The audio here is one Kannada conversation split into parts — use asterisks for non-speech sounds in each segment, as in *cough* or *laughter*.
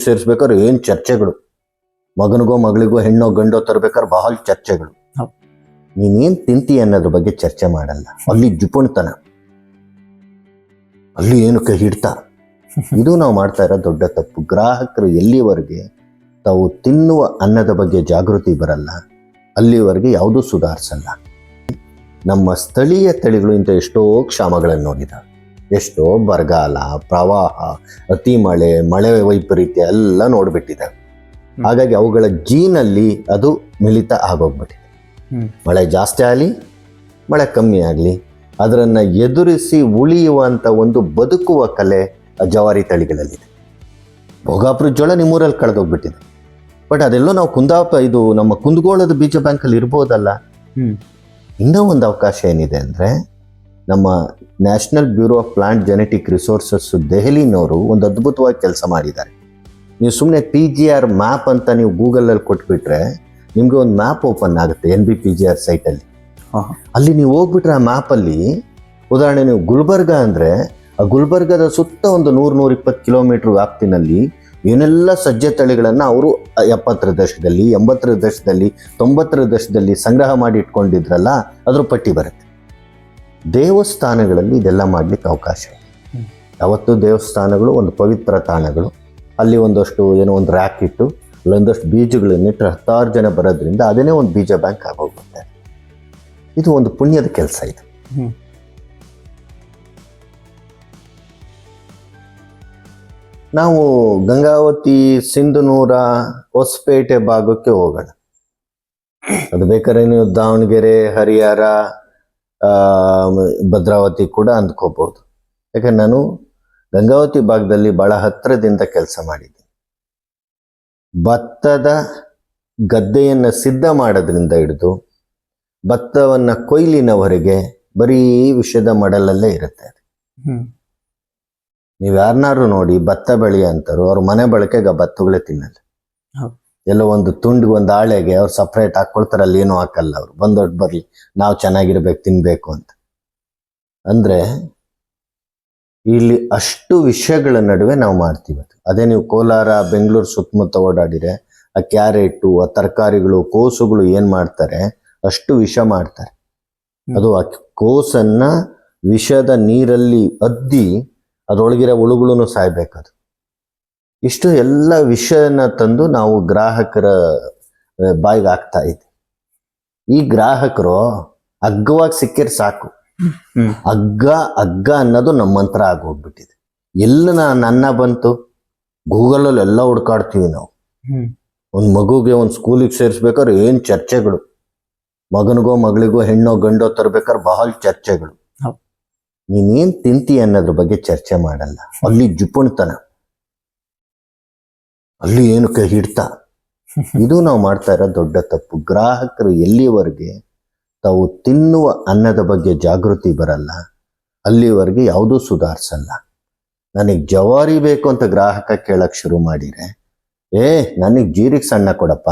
ಸೇರಿಸ್ಬೇಕಾದ್ರೆ ಏನು ಚರ್ಚೆಗಳು? ಮಗನಿಗೋ ಮಗಳಿಗೋ ಹೆಣ್ಣೋ ಗಂಡೋ ತರ್ಬೇಕಾದ್ರೆ ಬಹಳ ಚರ್ಚೆಗಳು. ನೀನೇನು ತಿಂತಿ ಅನ್ನೋದ್ರ ಬಗ್ಗೆ ಚರ್ಚೆ ಮಾಡಲ್ಲ. ಅಲ್ಲಿ ಜುಪುಣ್ತನ. ಅಲ್ಲಿ ಏನು ಕೈ ಹಿಡ್ತಾ. ಇದು ನಾವು ಮಾಡ್ತಾ ಇರೋ ದೊಡ್ಡ ತಪ್ಪು. ಗ್ರಾಹಕರು ಎಲ್ಲಿವರೆಗೆ ತಾವು ತಿನ್ನುವ ಅನ್ನದ ಬಗ್ಗೆ ಜಾಗೃತಿ ಬರಲ್ಲ ಅಲ್ಲಿವರೆಗೆ ಯಾವುದೂ ಸುಧಾರಿಸಲ್ಲ. ನಮ್ಮ ಸ್ಥಳೀಯ ತಳಿಗಳು ಇಂಥ ಎಷ್ಟೋ ಕ್ಷಾಮಗಳನ್ನು ನೋಡಿದಾವೆ. ಎಷ್ಟೋ ಬರಗಾಲ ಪ್ರವಾಹ ಅತಿ ಮಳೆ ಮಳೆ ವೈಪರೀತ್ಯ ಎಲ್ಲ ನೋಡ್ಬಿಟ್ಟಿದೆ. ಹಾಗಾಗಿ ಅವುಗಳ ಜೀನಲ್ಲಿ ಅದು ಮಿಳಿತ ಆಗೋಗ್ಬಿಟ್ಟಿದೆ. ಮಳೆ ಜಾಸ್ತಿ ಆಗಲಿ ಮಳೆ ಕಮ್ಮಿ ಆಗಲಿ ಅದರನ್ನು ಎದುರಿಸಿ ಉಳಿಯುವಂಥ ಒಂದು ಬದುಕುವ ಕಲೆ ಆ ಜವಾರಿ ತಳಿಗಳಲ್ಲಿದೆ ಭೋಗಾಪುರ ಜೋಳ ನಿಮ್ಮೂರಲ್ಲಿ ಕಳೆದೋಗ್ಬಿಟ್ಟಿದೆ ಬಟ್ ಅದೆಲ್ಲೋ ನಾವು ಕುಂದಾಪ ಇದು ನಮ್ಮ ಕುಂದಗೋಳದ ಬೀಜ ಬ್ಯಾಂಕಲ್ಲಿ ಇರ್ಬೋದಲ್ಲ. ಇನ್ನೂ ಒಂದು ಅವಕಾಶ ಏನಿದೆ ಅಂದರೆ ನಮ್ಮ national bureau of plant genetic resources ದೆಹಲಿನವರು ಒಂದು ಅದ್ಭುತವಾಗಿ ಕೆಲಸ ಮಾಡಿದ್ದಾರೆ. ನೀವು ಸುಮ್ಮನೆ ಪಿ ಜಿ ಆರ್ ಮ್ಯಾಪ್ ಅಂತ ನೀವು ಗೂಗಲಲ್ಲಿ ಕೊಟ್ಬಿಟ್ರೆ ನಿಮಗೆ ಒಂದು ಮ್ಯಾಪ್ ಓಪನ್ ಆಗುತ್ತೆ N B P G R ಸೈಟಲ್ಲಿ. ಅಲ್ಲಿ ನೀವು ಹೋಗ್ಬಿಟ್ರೆ ಆ ಮ್ಯಾಪಲ್ಲಿ ಉದಾಹರಣೆ ನೀವು ಗುಲ್ಬರ್ಗ ಅಂದರೆ ಆ ಗುಲ್ಬರ್ಗದ ಸುತ್ತ ಒಂದು ನೂರು ನೂರಿಪ್ಪತ್ತು ಕಿಲೋಮೀಟ್ರ್ ವ್ಯಾಪ್ತಿನಲ್ಲಿ ಏನೆಲ್ಲ ಸಜ್ಜೆ ತಳಿಗಳನ್ನು ಅವರು ಎಪ್ಪತ್ತರ ದಶಕದಲ್ಲಿ ಎಂಬತ್ತರ ದಶಕದಲ್ಲಿ ತೊಂಬತ್ತರ ದಶಕದಲ್ಲಿ ಸಂಗ್ರಹ ಮಾಡಿ ಇಟ್ಕೊಂಡಿದ್ರಲ್ಲ ಅದ್ರ ಪಟ್ಟಿ ಬರುತ್ತೆ. ದೇವಸ್ಥಾನಗಳಲ್ಲಿ ಇದೆಲ್ಲ ಮಾಡಲಿಕ್ಕೆ ಅವಕಾಶ ಇದೆ ಯಾವತ್ತು ದೇವಸ್ಥಾನಗಳು ಒಂದು ಪವಿತ್ರ ತಾಣಗಳು. ಅಲ್ಲಿ ಒಂದಷ್ಟು ಏನೋ ಒಂದು ರ್ಯಾಕ್ ಇಟ್ಟು ಅಲ್ಲೊಂದಷ್ಟು ಬೀಜಗಳನ್ನಿಟ್ಟು ಹತ್ತಾರು ಜನ ಬರೋದ್ರಿಂದ ಅದನ್ನೇ ಒಂದು ಬೀಜ ಬ್ಯಾಂಕ್ ಆಗೋಗುತ್ತೆ. ಇದು ಒಂದು ಪುಣ್ಯದ ಕೆಲಸ ಇದು. ನಾವು ಗಂಗಾವತಿ ಸಿಂಧನೂರ ಹೊಸಪೇಟೆ ಭಾಗಕ್ಕೆ ಹೋಗೋಣ. ಅದು ಬೇಕಾದ್ರೆ ನೀವು ದಾವಣಗೆರೆ ಹರಿಹರ ಭದ್ರಾವತಿ ಕೂಡ ಅಂದ್ಕೋಬಹುದು ಯಾಕಂದ್ರೆ ನಾನು ಗಂಗಾವತಿ ಭಾಗದಲ್ಲಿ ಬಹಳ ಹತ್ತಿರದಿಂದ ಕೆಲಸ ಮಾಡಿದ್ದೆ ಭತ್ತದ ಗದ್ದೆಯನ್ನು ಸಿದ್ಧ ಮಾಡೋದ್ರಿಂದ ಹಿಡಿದು ಭತ್ತವನ್ನು ಕೊಯ್ಲಿನವರೆಗೆ ಬರೀ ವಿಷದ ಮಡಲಲ್ಲೇ ಇರುತ್ತೆ. ನೀವು ಯಾರನ್ನಾರು ನೋಡಿ ಭತ್ತ ಬೆಳೆಯ ಅಂತಾರೋ ಅವ್ರ ಮನೆ ಬಳಕೆಗೆ ಆ ಭತ್ತಗಳೇ ತಿನ್ನಲ್ಲ. ಎಲ್ಲೋ ಒಂದು ತುಂಡಿಗೆ ಒಂದು ಆಳೆಗೆ ಅವ್ರು ಸಪ್ರೇಟ್ ಹಾಕ್ಕೊಳ್ತಾರೆ ಅಲ್ಲಿ ಏನೂ ಹಾಕಲ್ಲ ಅವ್ರು. ಬಂದೊಟ್ಟು ಬರಲಿ ನಾವು ಚೆನ್ನಾಗಿರ್ಬೇಕು ತಿನ್ಬೇಕು ಅಂತ. ಅಂದ್ರೆ ಇಲ್ಲಿ ಅಷ್ಟು ವಿಷಯಗಳ ನಡುವೆ ನಾವು ಮಾಡ್ತೀವಿ ಅದು. ಅದೇ ನೀವು ಕೋಲಾರ ಬೆಂಗಳೂರು ಸುತ್ತಮುತ್ತ ಓಡಾಡಿದ್ರೆ ಆ ಕ್ಯಾರೆಟು ಆ ತರಕಾರಿಗಳು ಕೋಸುಗಳು ಏನ್ ಮಾಡ್ತಾರೆ ಅಷ್ಟು ವಿಷ ಮಾಡ್ತಾರೆ. ಅದು ಆ ಕೋಸನ್ನ ವಿಷದ ನೀರಲ್ಲಿ ಅದ್ದಿ ಅದರೊಳಗಿರೋ ಹುಳುಗಳನ್ನು ಸಾಯ್ಬೇಕದು. ಇಷ್ಟು ಎಲ್ಲ ವಿಷಯನ ತಂದು ನಾವು ಗ್ರಾಹಕರ ಬಾಯಿಗೆ ಹಾಕ್ತಾ ಇದ್ದೆ ಈ ಗ್ರಾಹಕರು ಅಗ್ಗವಾಗಿ ಸಿಕ್ಕಿರ್ ಸಾಕು. ಅಗ್ಗ ಅಗ್ಗ ಹಗ್ಗ ಅನ್ನೋದು ನಮ್ಮ ಮಂತ್ರ ಆಗೋಗ್ಬಿಟ್ಟಿದೆ ಎಲ್ಲ ನನ್ನ ಬಂತು? ಗೂಗಲಲ್ಲಿ ಎಲ್ಲ ಹುಡ್ಕಾಡ್ತೀವಿ ನಾವು. ಒಂದು ಮಗುಗೆ ಒಂದು ಸ್ಕೂಲಿಗೆ ಸೇರಿಸ್ಬೇಕಾದ್ರೆ ಏನು ಚರ್ಚೆಗಳು? ಮಗನಿಗೋ ಮಗಳಿಗೋ ಹೆಣ್ಣೋ ಗಂಡೋ ತರಬೇಕಾದ್ರೆ ಬಹಳ ಚರ್ಚೆಗಳು. ನೀನೇನ್ ತಿಂತಿ ಅನ್ನೋದ್ರ ಬಗ್ಗೆ ಚರ್ಚೆ ಮಾಡಲ್ಲ. ಅಲ್ಲಿ ಜುಪುಣ್ತನ. ಅಲ್ಲಿ ಏನು ಕೈ ಹಿಡ್ತಾ? ಇದು ನಾವು ಮಾಡ್ತಾ ಇರೋ ದೊಡ್ಡ ತಪ್ಪು. ಗ್ರಾಹಕರು ಎಲ್ಲಿವರೆಗೆ ತಾವು ತಿನ್ನುವ ಅನ್ನದ ಬಗ್ಗೆ ಜಾಗೃತಿ ಬರಲ್ಲ ಅಲ್ಲಿವರೆಗೆ ಯಾವುದೂ ಸುಧಾರಿಸಲ್ಲ. ನನಗೆ ಜವಾರಿ ಬೇಕು ಅಂತ ಗ್ರಾಹಕ ಕೇಳಕ್ ಶುರು ಮಾಡಿದ್ರೆ ಏ ನನಗೆ ಜೀರಿಗೆ ಸಣ್ಣ ಕೊಡಪ್ಪ.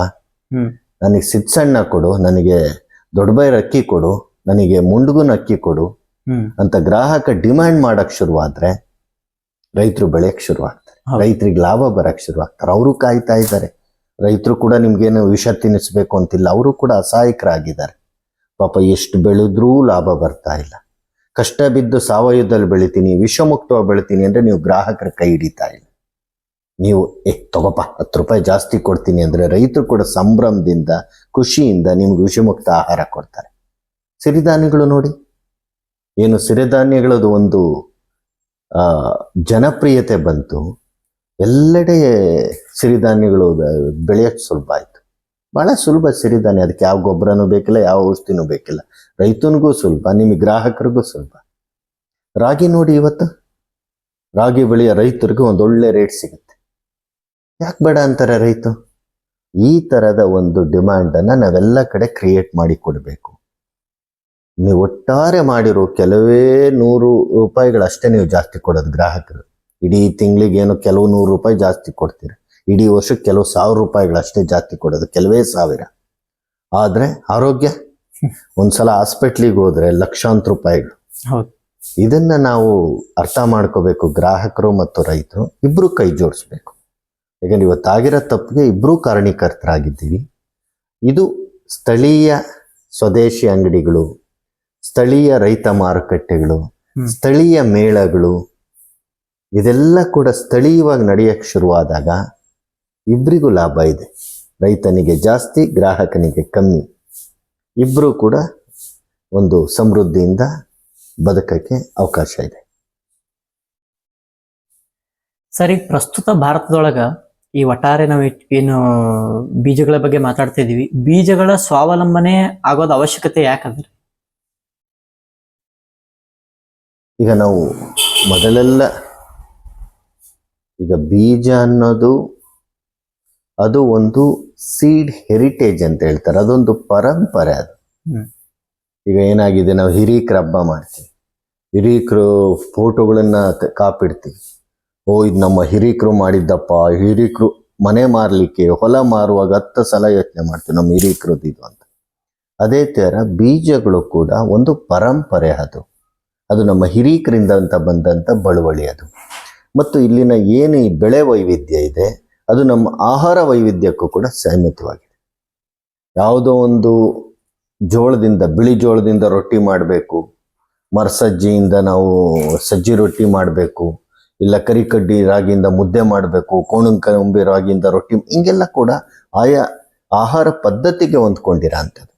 ನನಗೆ ಸಿದ್ ಸಣ್ಣ ಕೊಡು ನನಗೆ ದೊಡ್ಡಬೈರ ಅಕ್ಕಿ ಕೊಡು ನನಗೆ ಮುಂಡ್ಗುನ್ ಅಕ್ಕಿ ಕೊಡು ಅಂತ ಗ್ರಾಹಕ ಡಿಮ್ಯಾಂಡ್ ಮಾಡಕ್ ಶುರುವಾದ್ರೆ ರೈತರು ಬೆಳೆಯಕ್ ಶುರುವಾಗ್ತಾರೆ. ರೈತರಿಗೆ ಲಾಭ ಬರಕ್ಕೆ ಶುರು ಆಗ್ತಾರೆ. ಅವರು ಕಾಯ್ತಾ ಇದ್ದಾರೆ. ರೈತರು ಕೂಡ ನಿಮ್ಗೇನು ವಿಷ ತಿನ್ನಿಸ್ಬೇಕು ಅಂತಿಲ್ಲ. ಅವರು ಕೂಡ ಅಸಹಾಯಕರಾಗಿದ್ದಾರೆ. ಪಾಪ ಎಷ್ಟು ಬೆಳೆದ್ರೂ ಲಾಭ ಬರ್ತಾ ಇಲ್ಲ. ಕಷ್ಟ ಬಿದ್ದು ಸಾವಯವದಲ್ಲಿ ಬೆಳಿತೀನಿ, ವಿಷಮುಕ್ತವಾಗಿ ಬೆಳಿತೀನಿ ಅಂದರೆ ನೀವು ಗ್ರಾಹಕರ ಕೈ ಹಿಡಿತಾ ಇಲ್ಲ. ನೀವು, ಏ, ತಗೋಪ್ಪ, ಹತ್ತು ರೂಪಾಯಿ ಜಾಸ್ತಿ ಕೊಡ್ತೀನಿ ಅಂದರೆ ರೈತರು ಕೂಡ ಸಂಭ್ರಮದಿಂದ, ಖುಷಿಯಿಂದ ನಿಮ್ಗೆ ವಿಷಮುಕ್ತ ಆಹಾರ ಕೊಡ್ತಾರೆ. ಸಿರಿಧಾನ್ಯಗಳು ನೋಡಿ. ಏನು ಸಿರಿಧಾನ್ಯಗಳದ್ದು ಒಂದು ಜನಪ್ರಿಯತೆ ಬಂತು. ಎಲ್ಲೆಡೆ ಸಿರಿಧಾನ್ಯಗಳು ಬೆಳೆಯೋಕ್ಕೆ ಸುಲಭ ಆಯಿತು. ಭಾಳ ಸುಲಭ ಸಿರಿಧಾನ್ಯ. ಅದಕ್ಕೆ ಯಾವ ಗೊಬ್ಬರನೂ ಬೇಕಿಲ್ಲ, ಯಾವ ಔಷಧಿನೂ ಬೇಕಿಲ್ಲ. ರೈತನಿಗೂ ಸುಲಭ ನಿಮ್ಮ ಗ್ರಾಹಕರಿಗೂ ಸುಲಭ. ರಾಗಿ ನೋಡಿ ಇವತ್ತು. ರಾಗಿ ಬೆಳೆಯ ರೈತರಿಗೂ ಒಳ್ಳೆ ರೇಟ್ ಸಿಗುತ್ತೆ. ಯಾಕೆ ಬೇಡ ಅಂತಾರೆ ರೈತ ಈ ಥರದ ಒಂದು ಡಿಮ್ಯಾಂಡನ್ನು ನಾವೆಲ್ಲ ಕಡೆ ಕ್ರಿಯೇಟ್ ಮಾಡಿ ಕೊಡಬೇಕು. ನೀವು ಒಟ್ಟಾರೆ ಮಾಡಿರೋ ಕೆಲವೇ ನೂರು ರೂಪಾಯಿಗಳಷ್ಟೇ ನೀವು ಜಾಸ್ತಿ ಕೊಡೋದು ಗ್ರಾಹಕರು. ಇಡೀ ತಿಂಗಳಿಗೆ ಏನೋ ಕೆಲವು ನೂರು ರೂಪಾಯಿ ಜಾಸ್ತಿ ಕೊಡ್ತೀರಿ. ಇಡೀ ವರ್ಷಕ್ಕೆ ಕೆಲವು ಸಾವಿರ ರೂಪಾಯಿಗಳಷ್ಟೇ ಜಾಸ್ತಿ ಕೊಡೋದು ಕೆಲವೇ ಸಾವಿರ. ಆದರೆ ಆರೋಗ್ಯ ಒಂದ್ಸಲ ಹಾಸ್ಪಿಟ್ಲಿಗೆ ಹೋದ್ರೆ ಲಕ್ಷಾಂತರ ರೂಪಾಯಿಗಳು. ಇದನ್ನ ನಾವು ಅರ್ಥ ಮಾಡ್ಕೋಬೇಕು ಗ್ರಾಹಕರು ಮತ್ತು ರೈತರು. ಇಬ್ರು ಕೈ ಜೋಡಿಸ್ಬೇಕು. ಯಾಕಂದ್ರೆ ಇವತ್ತಾಗಿರೋ ತಪ್ಪಿಗೆ ಇಬ್ಬರೂ ಕಾರಣೀಕರ್ತರಾಗಿದ್ದೀವಿ. ಇದು ಸ್ಥಳೀಯ ಸ್ವದೇಶಿ ಅಂಗಡಿಗಳು ಸ್ಥಳೀಯ ರೈತ ಮಾರುಕಟ್ಟೆಗಳು ಸ್ಥಳೀಯ ಮೇಳಗಳು ಇದೆಲ್ಲ ಕೂಡ ಸ್ಥಳೀಯವಾಗಿ ನಡೆಯಕ್ಕೆ ಶುರುವಾದಾಗ ಇಬ್ಬರಿಗೂ ಲಾಭ ಇದೆ. ರೈತನಿಗೆ ಜಾಸ್ತಿ ಗ್ರಾಹಕನಿಗೆ ಕಮ್ಮಿ. ಇಬ್ಬರೂ ಕೂಡ ಒಂದು ಸಮೃದ್ಧಿಯಿಂದ ಬದುಕಕ್ಕೆ ಅವಕಾಶ ಇದೆ. ಸರಿ ಪ್ರಸ್ತುತ ಭಾರತದೊಳಗ ಈ ಒಟ್ಟಾರೆ ನಾವು ಏನು ಬೀಜಗಳ ಬಗ್ಗೆ ಮಾತಾಡ್ತಾ ಇದೀವಿ ಬೀಜಗಳ ಸ್ವಾವಲಂಬನೆ ಆಗೋದು ಅವಶ್ಯಕತೆ ಯಾಕಂದ್ರೆ ಈಗ ನಾವು ಮೊದಲೆಲ್ಲ ಈಗ ಬೀಜ ಅನ್ನೋದು ಅದು ಒಂದು ಸೀಡ್ ಹೆರಿಟೇಜ್ ಅಂತ ಹೇಳ್ತಾರೆ. ಅದೊಂದು ಪರಂಪರೆ ಅದು. ಈಗ ಏನಾಗಿದೆ? ನಾವು ಹಿರೀಕ್ರ ಹಬ್ಬ ಮಾಡ್ತೀವಿ. ಹಿರೀಕರು ಫೋಟೋಗಳನ್ನ ಕಾಪಿಡ್ತೀವಿ. ಓ ಇದು ನಮ್ಮ ಹಿರೀಕರು ಮಾಡಿದ್ದಪ್ಪ. ಹಿರೀಕರು ಮನೆ ಮಾರಲಿಕ್ಕೆ ಹೊಲ ಮಾರುವಾಗ ಹತ್ತು ಸಲ ಯೋಚನೆ ಮಾಡ್ತೀವಿ ನಮ್ಮ ಹಿರೀಕರದ್ದು ಇದು ಅಂತ. ಅದೇ ಥರ ಬೀಜಗಳು ಕೂಡ ಒಂದು ಪರಂಪರೆ ಅದು. ಅದು ನಮ್ಮ ಹಿರೀಕರಿಂದ ಅಂತ ಬಂದಂಥ ಬಳುವಳಿ ಅದು. ಮತ್ತು ಇಲ್ಲಿನ ಏನು ಈ ಬೆಳೆ ವೈವಿಧ್ಯ ಇದೆ, ಅದು ನಮ್ಮ ಆಹಾರ ವೈವಿಧ್ಯಕ್ಕೂ ಕೂಡ ಸೀಮಿತವಾಗಿದೆ ಯಾವುದೋ ಒಂದು ಜೋಳದಿಂದ, ಬಿಳಿ ಜೋಳದಿಂದ ರೊಟ್ಟಿ ಮಾಡಬೇಕು, ಮರಸಜ್ಜಿಯಿಂದ ನಾವು ಸಜ್ಜಿ ರೊಟ್ಟಿ ಮಾಡಬೇಕು, ಇಲ್ಲ ಕರಿಕಡ್ಡಿ ರಾಗಿಯಿಂದ ಮುದ್ದೆ ಮಾಡಬೇಕು ಕೋಣಂಕಂಬಿ ರಾಗಿಯಿಂದ ರೊಟ್ಟಿ, ಹಿಂಗೆಲ್ಲ ಕೂಡ ಆಯಾ ಆಹಾರ ಪದ್ಧತಿಗೆ ಹೊಂದ್ಕೊಂಡಿರೋ ಅಂಥದ್ದು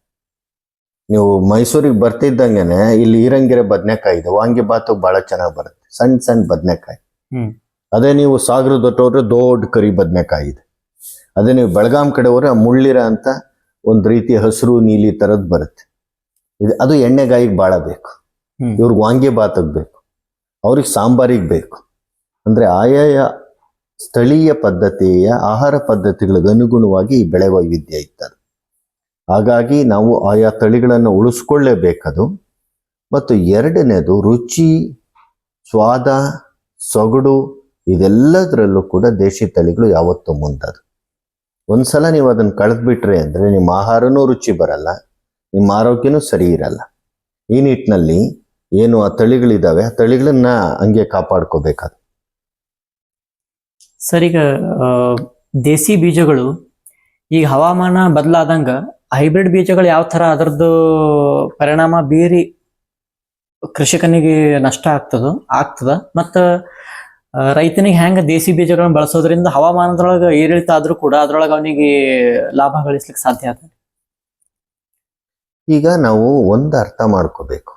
ನೀವು ಮೈಸೂರಿಗೆ ಬರ್ತಿದ್ದಂಗೆ ಇಲ್ಲಿ ಹೀರಂಗಿರೆ ಬದನೆಕಾಯಿ ಇದೆ, ವಾಂಗಿಬಾತು ಭಾಳ ಚೆನ್ನಾಗಿ ಬರುತ್ತೆ ಸಣ್ಣ ಸಣ್ಣ ಬದನೆಕಾಯಿ. ಅದೇ ನೀವು ಸಾಗರದೊಟ್ಟವ್ರೆ ದೊಡ್ಡ ಕರಿ ಬದನೆಕಾಯಿ ಇದೆ. ಅದೇ ನೀವು ಬೆಳಗಾಂ ಕಡೆ ಹೋದ್ರೆ ಮುಳ್ಳಿರ ಅಂತ ಒಂದು ರೀತಿ ಹಸಿರು ನೀಲಿ ತರದ್ ಬರುತ್ತೆ. ಇದು ಅದು ಎಣ್ಣೆಗಾಯಿಗೆ ಭಾಳ ಬೇಕು. ಇವ್ರಿಗೆ ವಾಂಗೆ ವಾಂಗಿಬಾತಿಗೆ ಬೇಕು. ಅವ್ರಿಗೆ ಸಾಂಬಾರಿಗೆ ಬೇಕು. ಅಂದ್ರೆ ಆಯಾಯ ಸ್ಥಳೀಯ ಪದ್ಧತಿಯ ಆಹಾರ ಪದ್ಧತಿಗಳಿಗೆ ಅನುಗುಣವಾಗಿ ಈ ಬೆಳೆ ವೈವಿಧ್ಯ ಇರ್ತದೆ. ಹಾಗಾಗಿ ನಾವು ಆಯಾ ತಳಿಗಳನ್ನು ಉಳಿಸ್ಕೊಳ್ಳೇಬೇಕದು. ಮತ್ತು ಎರಡನೇದು ರುಚಿ ಸ್ವಾದ ಸೊಗಡು ಇದೆಲ್ಲದರಲ್ಲೂ ಕೂಡ ದೇಶಿ ತಳಿಗಳು ಯಾವತ್ತೂ ಮುಂದದು. ಒಂದ್ಸಲ ನೀವು ಅದನ್ನು ಕಳೆದ್ಬಿಟ್ರೆ ಅಂದರೆ ನಿಮ್ಮ ಆಹಾರನೂ ರುಚಿ ಬರಲ್ಲ, ನಿಮ್ಮ ಆರೋಗ್ಯನೂ ಸರಿ ಇರಲ್ಲ. ಈ ನಿಟ್ಟಿನಲ್ಲಿ ಏನು ಆ ತಳಿಗಳಿದ್ದಾವೆ ಆ ತಳಿಗಳನ್ನ ಹಂಗೆ ಕಾಪಾಡ್ಕೋಬೇಕಾದ. ಸರ್, ಈಗ ದೇಸಿ ಬೀಜಗಳು, ಈಗ ಹವಾಮಾನ ಬದಲಾದಂಗ ಹೈಬ್ರಿಡ್ ಬೀಜಗಳು ಯಾವ ತರ ಅದರದ್ದು ಪರಿಣಾಮ ಬೀರಿ ಕೃಷಿಕನಿಗೆ ನಷ್ಟ ಆಗ್ತದ ಆಗ್ತದ. ಮತ್ತ ರೈತನಿಗೆ ಹೆಂಗ ದೇಸಿ ಬೀಜಗಳನ್ನ ಬಳಸೋದ್ರಿಂದ ಹವಾಮಾನದೊಳಗ ಏರಿಳಿತ ಆದ್ರೂ ಕೂಡ ಅದ್ರೊಳಗ ಅವನಿಗೆ ಲಾಭ ಗಳಿಸ್ಲಿಕ್ಕೆ ಸಾಧ್ಯ ಆದ ಈಗ ನಾವು ಒಂದು ಅರ್ಥ ಮಾಡ್ಕೋಬೇಕು.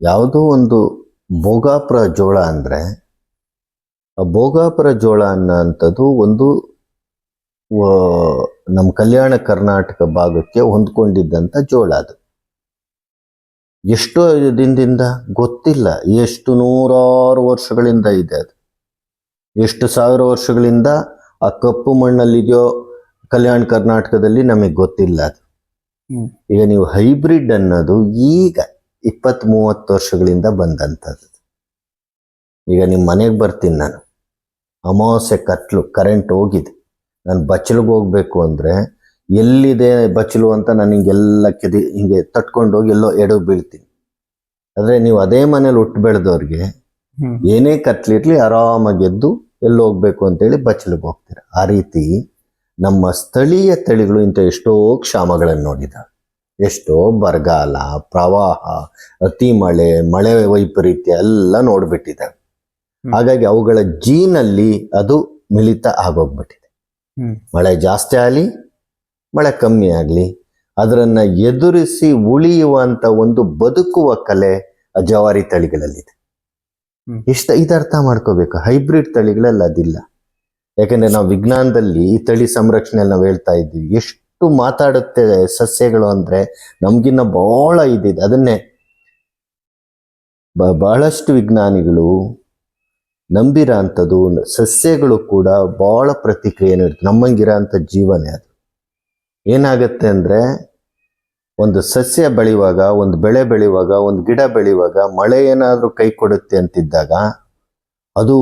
ಯಾವುದೋ ಒಂದು ಭೋಗಾಪುರ ಜೋಳ ಅಂದರೆ ಭೋಗಾಪುರ ಜೋಳ ಅನ್ನೋಂಥದ್ದು ಒಂದು ನಮ್ಮ ಕಲ್ಯಾಣ ಕರ್ನಾಟಕ ಭಾಗಕ್ಕೆ ಹೊಂದ್ಕೊಂಡಿದ್ದಂಥ ಜೋಳ ಅದು. ಎಷ್ಟೋ ದಿನದಿಂದ ಗೊತ್ತಿಲ್ಲ ಎಷ್ಟು ನೂರಾರು ವರ್ಷಗಳಿಂದ ಇದೆ ಅದು. ಎಷ್ಟು ಸಾವಿರ ವರ್ಷಗಳಿಂದ ಆ ಕಪ್ಪು ಮಣ್ಣಲ್ಲಿದೆಯೋ ಕಲ್ಯಾಣ ಕರ್ನಾಟಕದಲ್ಲಿ ನಮಗೆ ಗೊತ್ತಿಲ್ಲ ಅದು. ಈಗ ನೀವು ಹೈಬ್ರಿಡ್ ಅನ್ನೋದು ಈಗ ಇಪ್ಪತ್ತ್ ಮೂವತ್ತು ವರ್ಷಗಳಿಂದ ಬಂದಂಥದ್ದು ಈಗ ನಿಮ್ಮ ಮನೆಗೆ ಬರ್ತೀನಿ ನಾನು. ಅಮಾವಾಸ್ಯೆ ಕತ್ಲು ಕರೆಂಟ್ ಹೋಗಿದೆ. ನಾನು ಬಚ್ಚಲಿಗೆ ಹೋಗ್ಬೇಕು ಅಂದರೆ ಎಲ್ಲಿದೆ ಬಚ್ಚಲು ಅಂತ ನಾನು ಹಿಂಗೆಲ್ಲ ಕೆದಿ ಹಿಂಗೆ ತಟ್ಕೊಂಡು ಹೋಗಿ ಎಲ್ಲೋ ಎಡ ಬೀಳ್ತೀನಿ. ಆದರೆ ನೀವು ಅದೇ ಮನೇಲಿ ಹುಟ್ಟು ಬೆಳೆದವ್ರಿಗೆ ಏನೇ ಕತ್ಲಿಟ್ಲಿ ಆರಾಮಾಗಿ ಎದ್ದು ಎಲ್ಲಿ ಹೋಗ್ಬೇಕು ಅಂತೇಳಿ ಬಚ್ಚಲಿಗೆ ಹೋಗ್ತೀರ. ಆ ರೀತಿ ನಮ್ಮ ಸ್ಥಳೀಯ ತಳಿಗಳು ಇಂಥ ಎಷ್ಟೋ ಕ್ಷಾಮಗಳನ್ನು ನೋಡಿದ ಎಷ್ಟೋ ಬರಗಾಲ ಪ್ರವಾಹ ಅತಿ ಮಳೆ ಮಳೆ ವೈಪರೀತ್ಯ ಎಲ್ಲ ನೋಡ್ಬಿಟ್ಟಿದ್ದಾವೆ. ಹಾಗಾಗಿ ಅವುಗಳ ಜೀನಲ್ಲಿ ಅದು ಮಿಳಿತ ಆಗೋಗ್ಬಿಟ್ಟಿದೆ. ಮಳೆ ಜಾಸ್ತಿ ಆಗಲಿ ಮಳೆ ಕಮ್ಮಿ ಆಗಲಿ ಅದರನ್ನು ಎದುರಿಸಿ ಉಳಿಯುವಂಥ ಒಂದು ಬದುಕುವ ಕಲೆ ಆ ಜವಾರಿ ತಳಿಗಳಲ್ಲಿದೆ. ಇಷ್ಟ ಇದು ಅರ್ಥ ಮಾಡ್ಕೋಬೇಕು. ಹೈಬ್ರಿಡ್ ತಳಿಗಳಲ್ಲಿ ಅದಿಲ್ಲ. ಯಾಕಂದ್ರೆ ನಾವು ವಿಜ್ಞಾನದಲ್ಲಿ ಈ ತಳಿ ಸಂರಕ್ಷಣೆ ನಾವು ಹೇಳ್ತಾ ಇದ್ದೀವಿ. ಎಷ್ಟು ಮಾತಾಡುತ್ತೆ ಸಸ್ಯಗಳು ಅಂದ್ರೆ ನಮ್ಗಿನ್ನ ಬಹಳ ಇದಿದೆ. ಅದನ್ನೇ ಬ- ಬಹಳಷ್ಟು ವಿಜ್ಞಾನಿಗಳು ನಂಬಿರೋ ಅಂಥದ್ದು ಸಸ್ಯಗಳು ಕೂಡ ಬಹಳ ಪ್ರತಿಕ್ರಿಯೆ ನೀಡುತ್ತೆ. ನಮ್ಮಂಗಿರೋ ಅಂಥ ಜೀವನೇ ಅದು. ಏನಾಗುತ್ತೆ ಅಂದರೆ ಒಂದು ಸಸ್ಯ ಬೆಳೆಯುವಾಗ ಒಂದು ಬೆಳೆ ಬೆಳೆಯುವಾಗ ಒಂದು ಗಿಡ ಬೆಳೆಯುವಾಗ ಮಳೆ ಏನಾದರೂ ಕೈ ಕೊಡುತ್ತೆ ಅಂತಿದ್ದಾಗ ಅದು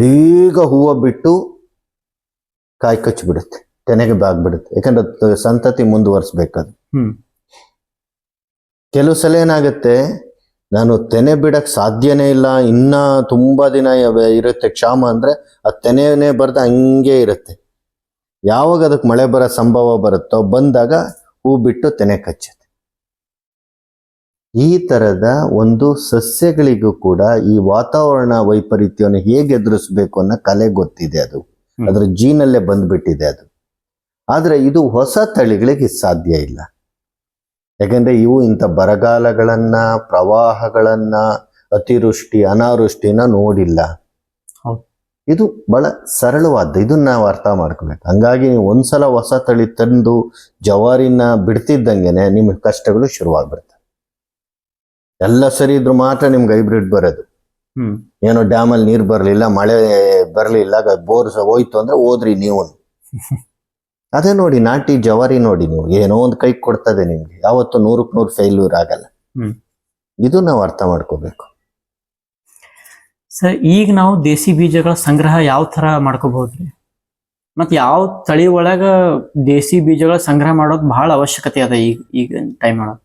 ಬೇಗ ಹೂವು ಬಿಟ್ಟು ಕಾಯಿ ಕಚ್ಚಿಬಿಡುತ್ತೆ ತೆನೆಗೆ ಬಾಗ್ಬಿಡುತ್ತೆ. ಯಾಕಂದ್ರೆ ಸಂತತಿ ಮುಂದುವರಿಸ್ಬೇಕದು. ಕೆಲವು ಸಲ ಏನಾಗುತ್ತೆ ನಾನು ತೆನೆ ಬಿಡಕ್ಕೆ ಸಾಧ್ಯನೇ ಇಲ್ಲ ಇನ್ನ ತುಂಬಾ ದಿನ ಇರುತ್ತೆ ಕ್ಷಾಮ ಅಂದ್ರೆ ಆ ತೆನೆನೇ ಬರ್ದ ಹಂಗೆ ಇರುತ್ತೆ. ಯಾವಾಗ ಅದಕ್ಕೆ ಮಳೆ ಬರೋ ಸಂಭವ ಬರುತ್ತೋ ಬಂದಾಗ ಹೂ ಬಿಟ್ಟು ತೆನೆ ಕಚ್ಚುತ್ತೆ. ಈ ತರದ ಒಂದು ಸಸ್ಯಗಳಿಗೂ ಕೂಡ ಈ ವಾತಾವರಣ ವೈಪರೀತ್ಯವನ್ನು ಹೇಗೆ ಎದುರಿಸ್ಬೇಕು ಅನ್ನೋ ಕಲೆ ಗೊತ್ತಿದೆ ಅದು. ಅದರ ಜೀನಲ್ಲೇ ಬಂದ್ಬಿಟ್ಟಿದೆ ಅದು. ಆದ್ರೆ ಇದು ಹೊಸ ತಳಿಗಳಿಗೆ ಸಾಧ್ಯ ಇಲ್ಲ. ಯಾಕಂದ್ರೆ ಇವು ಇಂಥ ಬರಗಾಲಗಳನ್ನ ಪ್ರವಾಹಗಳನ್ನ ಅತಿವೃಷ್ಟಿ ಅನಾವೃಷ್ಟಿನ ನೋಡಿಲ್ಲ. ಇದು ಬಹಳ ಸರಳವಾದ ಇದನ್ನ ನಾವು ಅರ್ಥ ಮಾಡ್ಕೋಬೇಕು. ಹಂಗಾಗಿ ನೀವು ಒಂದ್ಸಲ ಹೊಸ ತಳಿ ತಂದು ಜವಾರಿನ ಬಿಡ್ತಿದ್ದಂಗೆನೆ ನಿಮಗೆ ಕಷ್ಟಗಳು ಶುರುವಾಗ್ಬಿಡುತ್ತೆ ಎಲ್ಲ ಸರಿ ಇದ್ರು ಮಾತ್ರ ನಿಮ್ಗೆ ಹೈಬ್ರಿಡ್ ಬರೋದು. ಹ್ಮ್. ಏನೋ ಡ್ಯಾಮಲ್ಲಿ ನೀರು ಬರಲಿಲ್ಲ ಮಳೆ ಬರಲಿಲ್ಲ ಬೋರ್ ಹೋಯ್ತು ಅಂದ್ರೆ ಹೋದ್ರಿ ನೀವು. *laughs* ಅದೇ ನೋಡಿ ನಾಟಿ ಜವಾರಿ ನೋಡಿ ನೀವು. ಏನೋ ಒಂದು ಕೈ ಕೊಡ್ತದೆ ನಿಮ್ಗೆ. ಯಾವತ್ತು ನೂರಕ್ಕೆ ನೂರು ಫೇಲ್ಯೂರ್ ಆಗಲ್ಲ. ಇದು ನಾವು ಅರ್ಥ ಮಾಡ್ಕೋಬೇಕು. ಸರ್ ಈಗ ನಾವು ದೇಸಿ ಬೀಜಗಳ ಸಂಗ್ರಹ ಯಾವ ತರ ಮಾಡ್ಕೋಬಹುದ್ರಿ? ಮತ್ತು ಯಾವ ತಳಿ ಒಳಗೆ ದೇಸಿ ಬೀಜಗಳ ಸಂಗ್ರಹ ಮಾಡೋದು ಬಹಳ ಅವಶ್ಯಕತೆ ಅದ ಈಗ ಈಗ ಟೈಮ್ ಒಳಗೆ?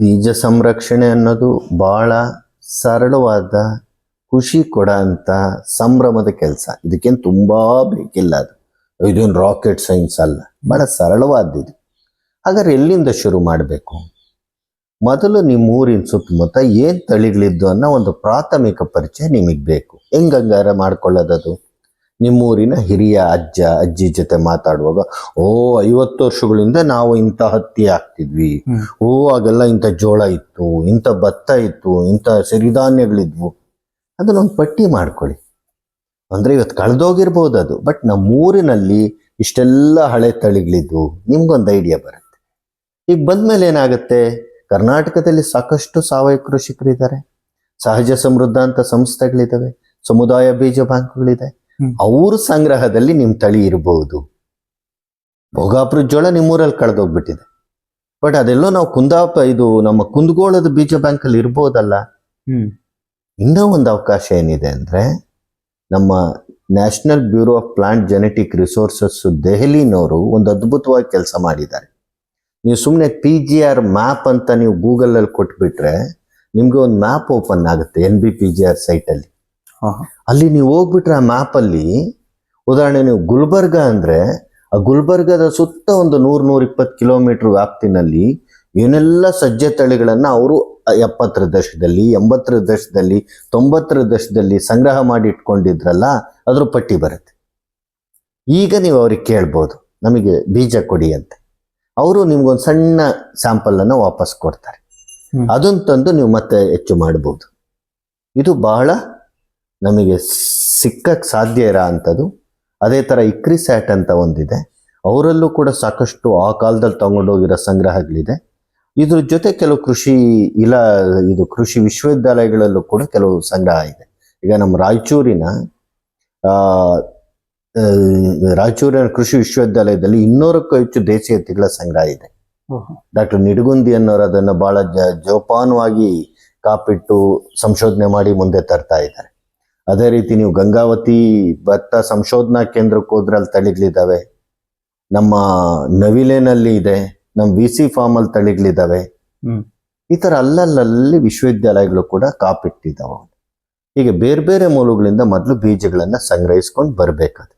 ಬೀಜ ಸಂರಕ್ಷಣೆ ಅನ್ನೋದು ಬಹಳ ಸರಳವಾದ ಖುಷಿ ಕೊಡ ಅಂತ ಸಂಭ್ರಮದ ಕೆಲಸ. ಇದಕ್ಕೇನು ತುಂಬಾ ಬೇಕಿಲ್ಲ ಅದು. ಇದೇನು ರಾಕೆಟ್ ಸೈನ್ಸ್ ಅಲ್ಲ. ಬಹಳ ಸರಳವಾದ್ದು ಹಾಗಾದ್ರೆ ಎಲ್ಲಿಂದ ಶುರು ಮಾಡಬೇಕು? ಮೊದಲು ನಿಮ್ಮ ಊರಿನ ಸುತ್ತಮುತ್ತ ಏನ್ ತಳಿಗಳಿದ್ದು ಅನ್ನೋ ಒಂದು ಪ್ರಾಥಮಿಕ ಪರಿಚಯ ನಿಮಗೆ ಬೇಕು. ಹೆಂಗಂಗಾರ ಮಾಡ್ಕೊಳ್ಳೋದದು? ನಿಮ್ಮೂರಿನ ಹಿರಿಯ ಅಜ್ಜ ಅಜ್ಜಿ ಜೊತೆ ಮಾತಾಡುವಾಗ ಓ ಐವತ್ತು ವರ್ಷಗಳಿಂದ ನಾವು ಇಂಥ ಹತ್ತಿ ಹಾಕ್ತಿದ್ವಿ. ಓ ಆಗೆಲ್ಲ ಇಂಥ ಜೋಳ ಇತ್ತು ಇಂಥ ಭತ್ತ ಇತ್ತು ಇಂಥ ಸಿರಿಧಾನ್ಯಗಳಿದ್ವು. ಅದನ್ನೊಂದು ಪಟ್ಟಿ ಮಾಡ್ಕೊಳ್ಳಿ. ಅಂದ್ರೆ ಇವತ್ತು ಕಳೆದೋಗಿರ್ಬೋದು ಅದು. ಬಟ್ ನಮ್ಮೂರಿನಲ್ಲಿ ಇಷ್ಟೆಲ್ಲ ಹಳೆ ತಳಿಗಳಿದ್ವು. ನಿಮ್ಗೊಂದು ಐಡಿಯಾ ಬರುತ್ತೆ. ಈಗ ಬಂದ್ಮೇಲೆ ಏನಾಗುತ್ತೆ? ಕರ್ನಾಟಕದಲ್ಲಿ ಸಾಕಷ್ಟು ಸಾವಯವ ಕೃಷಿಕರಿದ್ದಾರೆ. ಸಹಜ ಸಮೃದ್ಧ ಅಂತ ಸಂಸ್ಥೆಗಳಿದ್ದಾವೆ ಸಮುದಾಯ ಬೀಜ ಬ್ಯಾಂಕ್ಗಳಿದೆ. ಅವ್ರ ಸಂಗ್ರಹದಲ್ಲಿ ನಿಮ್ ತಳಿ ಇರಬಹುದು ಭೋಗಾಪುರ ಜೋಳ ನಿಮ್ಮೂರಲ್ಲಿ ಕಳೆದೋಗ್ಬಿಟ್ಟಿದೆ. ಬಟ್ ಅದೆಲ್ಲೋ ನಾವು ಕುಂದಾಪ ಇದು ನಮ್ಮ ಕುಂದಗೋಳದ ಬೀಜ ಬ್ಯಾಂಕಲ್ಲಿ ಇರ್ಬೋದಲ್ಲ. ಹ್ಮ್. ಇನ್ನೂ ಒಂದು ಅವಕಾಶ ಏನಿದೆ ಅಂದ್ರೆ ನಮ್ಮ national bureau of plant genetic resources ದೆಹಲಿನವರು ಒಂದು ಅದ್ಭುತವಾಗಿ ಕೆಲಸ ಮಾಡಿದ್ದಾರೆ. ನೀವು ಸುಮ್ಮನೆ ಪಿ ಜಿ ಆರ್ ಮ್ಯಾಪ್ ಅಂತ ನೀವು ಗೂಗಲಲ್ಲಿ ಕೊಟ್ಬಿಟ್ರೆ ನಿಮಗೆ ಒಂದು ಮ್ಯಾಪ್ ಓಪನ್ ಆಗುತ್ತೆ N B P G R ಸೈಟಲ್ಲಿ. ಅಲ್ಲಿ. ನೀವು ಹೋಗ್ಬಿಟ್ರೆ ಆ ಮ್ಯಾಪಲ್ಲಿ ಉದಾಹರಣೆ ನೀವು ಗುಲ್ಬರ್ಗ ಅಂದರೆ ಆ ಗುಲ್ಬರ್ಗದ ಸುತ್ತ ಒಂದು ನೂರು ನೂರ ಇಪ್ಪತ್ತು ಕಿಲೋಮೀಟರ್ ವ್ಯಾಪ್ತಿನಲ್ಲಿ ಏನೆಲ್ಲ ಸಜ್ಜೆ ತಳಿಗಳನ್ನು ಅವರು ಎಪ್ಪತ್ತರ ದಶಕದಲ್ಲಿ ಎಂಬತ್ತರ ದಶಕದಲ್ಲಿ ತೊಂಬತ್ತರ ದಶಕದಲ್ಲಿ ಸಂಗ್ರಹ ಮಾಡಿ ಇಟ್ಕೊಂಡಿದ್ರಲ್ಲ ಅದ್ರ ಪಟ್ಟಿ ಬರುತ್ತೆ. ಈಗ ನೀವು ಅವ್ರಿಗೆ ಕೇಳ್ಬೋದು ನಮಗೆ ಬೀಜ ಕೊಡಿ ಅಂತ. ಅವರು ನಿಮ್ಗೊಂದು ಸಣ್ಣ ಸ್ಯಾಂಪಲ್ ಅನ್ನ ವಾಪಸ್ ಕೊಡ್ತಾರೆ. ಅದನ್ನು ತಂದು ನೀವು ಮತ್ತೆ ಹೆಚ್ಚು ಮಾಡ್ಬೋದು. ಇದು ಬಹಳ ನಮಗೆ ಸಿಕ್ಕಕ್ಕೆ ಸಾಧ್ಯ ಇರೋ ಅಂಥದ್ದು. ಅದೇ ಥರ ಇಕ್ರಿ ಸ್ಯಾಟ್ ಅಂತ ಒಂದಿದೆ. ಅವರಲ್ಲೂ ಕೂಡ ಸಾಕಷ್ಟು ಆ ಕಾಲದಲ್ಲಿ ತಗೊಂಡೋಗಿರೋ ಸಂಗ್ರಹಗಳಿದೆ. ಇದ್ರ ಜೊತೆ ಕೆಲವು ಕೃಷಿ ಇಲ್ಲ ಇದು ಕೃಷಿ ವಿಶ್ವವಿದ್ಯಾಲಯಗಳಲ್ಲೂ ಕೂಡ ಕೆಲವು ಸಂಗ್ರಹ ಇದೆ. ಈಗ ನಮ್ಮ ರಾಯಚೂರಿನ ರಾಯಚೂರಿನ ಕೃಷಿ ವಿಶ್ವವಿದ್ಯಾಲಯದಲ್ಲಿ ಇನ್ನೂರಕ್ಕೂ ಹೆಚ್ಚು ದೇಸಿ ಹತ್ತಿಗಳ ಸಂಗ್ರಹ ಇದೆ. ಡಾಕ್ಟರ್ ನಿಡಗುಂದಿ ಅನ್ನೋರು ಅದನ್ನು ಬಹಳ ಜೋಪಾನವಾಗಿ ಕಾಪಿಟ್ಟು ಸಂಶೋಧನೆ ಮಾಡಿ ಮುಂದೆ ತರ್ತಾ ಇದ್ದಾರೆ. ಅದೇ ರೀತಿ ನೀವು ಗಂಗಾವತಿ ಭತ್ತ ಸಂಶೋಧನಾ ಕೇಂದ್ರಕ್ಕೆ ಹೋದ್ರೆ ಅಲ್ಲಿ ತಳಿಗಳಿದ್ದಾವೆ. ನಮ್ಮ ನವಿಲೇನಲ್ಲಿ ಇದೆ ನಮ್ಮ ವಿ ಸಿ ಫಾರ್ಮ್ ಅಲ್ಲಿ ತಳಿಗಳಿದ್ದಾವೆ. ಈ ತರ ಅಲ್ಲಲ್ಲಲ್ಲಿ ವಿಶ್ವವಿದ್ಯಾಲಯಗಳು ಕೂಡ ಕಾಪಿಟ್ಟಿದ್ದಾವೆ. ಹೀಗೆ ಬೇರೆ ಬೇರೆ ಮೂಲಗಳಿಂದ ಮೊದಲು ಬೀಜಗಳನ್ನ ಸಂಗ್ರಹಿಸ್ಕೊಂಡು ಬರಬೇಕದು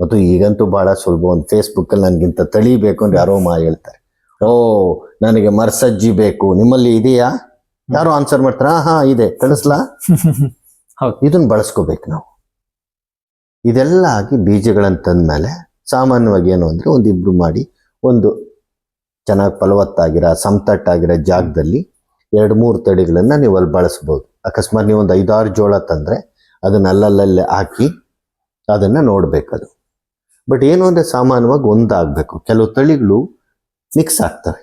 ಮತ್ತು ಈಗಂತೂ ಭಾಳ ಸುಲಭ. ಒಂದು ಫೇಸ್ಬುಕ್ ಅಲ್ಲಿ ನನಗಿಂತ ತಳಿ ಬೇಕು ಅಂದ್ರೆ ಯಾರೋ ಮಾ ಹೇಳ್ತಾರೆ. ಓ ನನಗೆ ಮರ್ಸಜ್ಜಿ ಬೇಕು. ನಿಮ್ಮಲ್ಲಿ ಇದೆಯಾ? ಯಾರೋ ಆನ್ಸರ್ ಮಾಡ್ತಾರೆ ಹಾ ಇದೆ. ಕಳಿಸ್ಲಾ *laughs* ಹೌದು. ಇದನ್ನ ಬಳಸ್ಕೋಬೇಕು ನಾವು. ಇದೆಲ್ಲ ಆಗಿ ಬೀಜಗಳನ್ನ ತಂದ್ಮೇಲೆ ಸಾಮಾನ್ಯವಾಗಿ ಏನು ಅಂದ್ರೆ ಒಂದಿಬ್ರು ಮಾಡಿ ಒಂದು ಚೆನ್ನಾಗಿ ಫಲವತ್ತಾಗಿರೋ ಸಮತಟ್ಟಾಗಿರೋ ಜಾಗದಲ್ಲಿ ಎರಡು ಮೂರು ತಳಿಗಳನ್ನು ನೀವು ಅಲ್ಲಿ ಬಳಸ್ಬೋದು. ಅಕಸ್ಮಾತ್ ನೀವು ಒಂದು ಐದಾರು ಜೋಳ ತಂದ್ರೆ ಅದನ್ನ ಅಲ್ಲಲ್ಲಲ್ಲೇ ಹಾಕಿ ಅದನ್ನ ನೋಡ್ಬೇಕದು. ಬಟ್ ಏನು ಅಂದ್ರೆ ಸಾಮಾನ್ಯವಾಗಿ ಒಂದಾಗಬೇಕು. ಕೆಲವು ತಳಿಗಳು ಮಿಕ್ಸ್ ಆಗ್ತವೆ.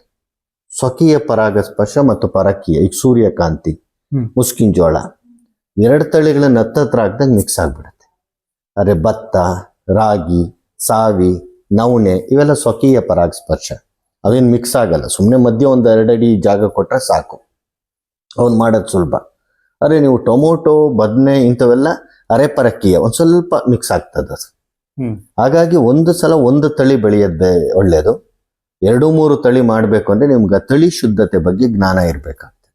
ಸ್ವಕೀಯ ಪರಾಗಸ್ಪರ್ಶ ಮತ್ತು ಪರಕೀಯ ಈಗ ಸೂರ್ಯಕಾಂತಿ. ಮುಸ್ಕಿನ ಜೋಳ ಎರಡು ತಳಿಗಳನ್ನ ಹತ್ತತ್ರ ಹಾಕ್ದಂಗೆ ಮಿಕ್ಸ್ ಆಗ್ಬಿಡುತ್ತೆ. ಅರೆ ಭತ್ತ ರಾಗಿ ಸಾವಿ ನವಣೆ ಇವೆಲ್ಲ ಸ್ವಕೀಯ ಪರಾಗಸ್ಪರ್ಶ. ಅವೇನು ಮಿಕ್ಸ್ ಆಗಲ್ಲ. ಸುಮ್ಮನೆ ಮಧ್ಯೆ ಒಂದು ಎರಡಡಿ ಜಾಗ ಕೊಟ್ಟರೆ ಸಾಕು. ಅವನು ಮಾಡೋದು ಸುಲಭ. ಅರೆ ನೀವು ಟೊಮೊಟೊ ಬದನೆ ಇಂಥವೆಲ್ಲ ಅರೆ ಪರಕೀಯ. ಒಂದು ಸ್ವಲ್ಪ ಮಿಕ್ಸ್ ಆಗ್ತದೆ. ಹಾಗಾಗಿ ಒಂದು ಸಲ ಒಂದು ತಳಿ ಬೆಳೆಯೋದು ಒಳ್ಳೇದು. ಒಳ್ಳೆಯದು ಎರಡು ಮೂರು ತಳಿ ಮಾಡಬೇಕು ಅಂದ್ರೆ ನಿಮ್ಗೆ ತಳಿ ಶುದ್ಧತೆ ಬಗ್ಗೆ ಜ್ಞಾನ ಇರಬೇಕಾಗ್ತದೆ.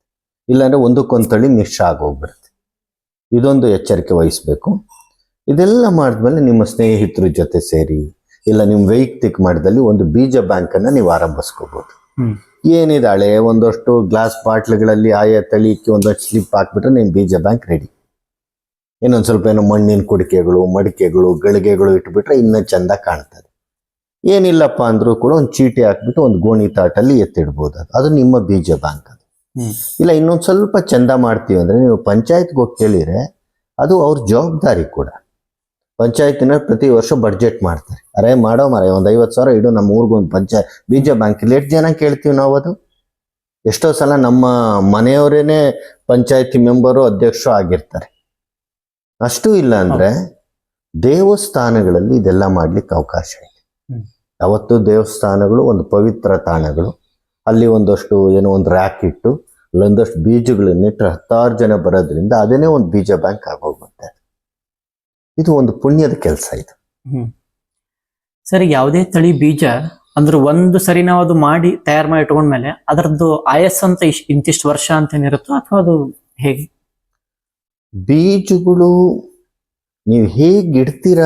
ಇಲ್ಲಾಂದ್ರೆ ಒಂದಕ್ಕೊಂದು ತಳಿ ನಿಶ್ಚ ಆಗೋಗ್ಬಿಡುತ್ತೆ. ಇದೊಂದು ಎಚ್ಚರಿಕೆ ವಹಿಸಬೇಕು. ಇದೆಲ್ಲ ಮಾಡಿದ್ಮೇಲೆ ನಿಮ್ಮ ಸ್ನೇಹಿತರ ಜೊತೆ ಸೇರಿ ಇಲ್ಲ ನಿಮ್ಮ ವೈಯಕ್ತಿಕ ಮಟ್ಟದಲ್ಲಿ ಒಂದು ಬೀಜ ಬ್ಯಾಂಕನ್ನು ನೀವು ಆರಂಭಿಸ್ಕೋಬೋದು. ಹ್ಮ್. ಏನಿದೆ ಹಳೆ ಒಂದಷ್ಟು ಗ್ಲಾಸ್ ಬಾಟ್ಲ್ಗಳಲ್ಲಿ ಆಯಾ ತಳಿಕ್ಕೆ ಒಂದಷ್ಟು ಸ್ಲಿಪ್ ಹಾಕ್ಬಿಟ್ರೆ ನಿಮ್ಮ ಬೀಜ ಬ್ಯಾಂಕ್ ರೆಡಿ. ಇನ್ನೊಂದು ಸ್ವಲ್ಪ ಏನೋ ಮಣ್ಣಿನ ಕುಡಿಕೆಗಳು ಮಡಿಕೆಗಳು ಗಳಿಗೆಗಳು ಇಟ್ಬಿಟ್ರೆ ಇನ್ನೂ ಚೆಂದ ಕಾಣ್ತದೆ. ಏನಿಲ್ಲಪ್ಪ ಅಂದ್ರೂ ಕೂಡ ಒಂದು ಚೀಟಿ ಹಾಕ್ಬಿಟ್ಟು ಒಂದು ಗೋಣಿ ತಾಟಲ್ಲಿ ಎತ್ತಿಡ್ಬೋದು ಅದು. ಅದು ನಿಮ್ಮ ಬೀಜ ಬ್ಯಾಂಕ್ ಅದು. ಇಲ್ಲ ಇನ್ನೊಂದು ಸ್ವಲ್ಪ ಚಂದ ಮಾಡ್ತೀವಿ ಅಂದರೆ ನೀವು ಪಂಚಾಯತ್ಗೆ ಹೋಗಿ ಕೇಳಿದರೆ ಅದು ಅವ್ರ ಜವಾಬ್ದಾರಿ ಕೂಡ. ಪಂಚಾಯತಿನ ಪ್ರತಿ ವರ್ಷ ಬಡ್ಜೆಟ್ ಮಾಡ್ತಾರೆ. ಅರೆ ಮಾಡೋ ಮರ ಒಂದು ಐವತ್ತು ಸಾವಿರ ಇಡು ನಮ್ಮ ಊರಿಗೊಂದು ಪಂಚಾಯತ್ ಬೀಜ ಬ್ಯಾಂಕ್ ಎಷ್ಟು ಜನ ಕೇಳ್ತೀವಿ ನಾವು ಅದು? ಎಷ್ಟೋ ಸಲ ನಮ್ಮ ಮನೆಯವರೇನೆ ಪಂಚಾಯತಿ ಮೆಂಬರು ಅಧ್ಯಕ್ಷರು ಆಗಿರ್ತಾರೆ. ಅಷ್ಟು ಇಲ್ಲ ಅಂದ್ರೆ ದೇವಸ್ಥಾನಗಳಲ್ಲಿ ಇದೆಲ್ಲ ಮಾಡ್ಲಿಕ್ಕೆ ಅವಕಾಶ ಇದೆ. ಯಾವತ್ತು ದೇವಸ್ಥಾನಗಳು ಒಂದು ಪವಿತ್ರ ತಾಣಗಳು. ಅಲ್ಲಿ ಒಂದಷ್ಟು ಏನೋ ಒಂದು ರ್ಯಾಕ್ ಇಟ್ಟು ಅಲ್ಲೊಂದಷ್ಟು ಬೀಜಗಳನ್ನಿಟ್ಟು ಹತ್ತಾರು ಜನ ಬರೋದ್ರಿಂದ ಅದೇನೇ ಒಂದು ಬೀಜ ಬ್ಯಾಂಕ್ ಆಗೋಗುತ್ತೆ. ಇದು ಒಂದು ಪುಣ್ಯದ ಕೆಲಸ ಇದು. ಸರಿ ಯಾವುದೇ ತಳಿ ಬೀಜ ಅಂದ್ರೆ ಒಂದು ಸರಿ ನಾವು ಅದು ಮಾಡಿ ತಯಾರು ಮಾಡಿ ಇಟ್ಕೊಂಡ್ಮೇಲೆ ಅದರದ್ದು ಆಯಸ್ ಅಂತ ಇಂತಿಷ್ಟು ವರ್ಷ ಅಂತ ಏನಿರುತ್ತೋ ಅಥವಾ ಅದು ಹೇಗೆ? ಬೀಜಗಳು ನೀವು ಹೇಗೆ ಇಡ್ತೀರ